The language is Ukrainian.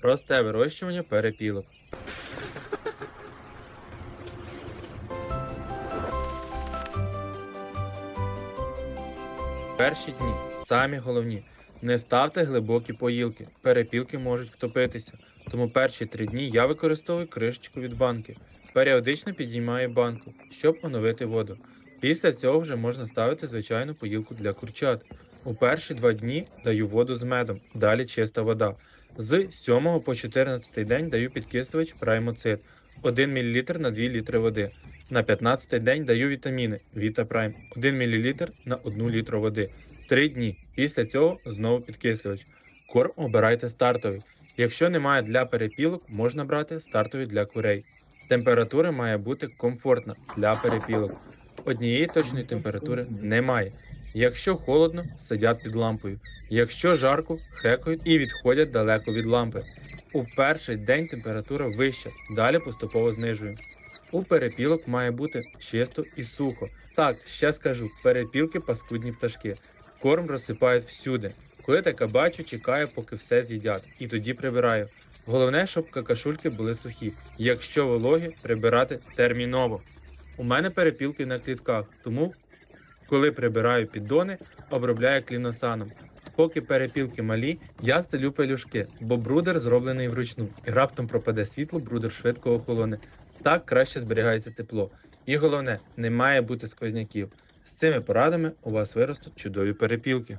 Просте вирощування перепілок. Перші дні самі головні. Не ставте глибокі поїлки. Перепілки можуть втопитися. Тому перші три дні я використовую кришечку від банки. Періодично підіймаю банку, щоб оновити воду. Після цього вже можна ставити звичайну поїлку для курчат. У перші два дні даю воду з медом, далі чиста вода. З 7 по 14 день даю підкислювач праймоцит 1 мл на 2 літри води. На 15 день даю вітаміни Вітапрайм 1 мл на 1 літр води. 3 дні. Після цього знову підкислювач. Корм обирайте стартовий. Якщо немає для перепілок, можна брати стартовий для курей. Температура має бути комфортна для перепілок. Однієї точної температури немає. Якщо холодно, сидять під лампою. Якщо жарко, хекають і відходять далеко від лампи. У перший день температура вища, далі поступово знижуємо. У перепілок має бути чисто і сухо. Так, ще скажу, перепілки паскудні пташки. Корм розсипають всюди. Коли таке бачу, чекаю, поки все з'їдять, і тоді прибираю. Головне, щоб какашульки були сухі. Якщо вологі, прибирати терміново. У мене перепілки на клітках, тому коли прибираю піддони, обробляю кліносаном. Поки перепілки малі, я стелю пелюшки, бо брудер зроблений вручну, і раптом пропаде світло, брудер швидко охолоне. Так краще зберігається тепло. І головне, не має бути сквозняків. З цими порадами у вас виростуть чудові перепілки.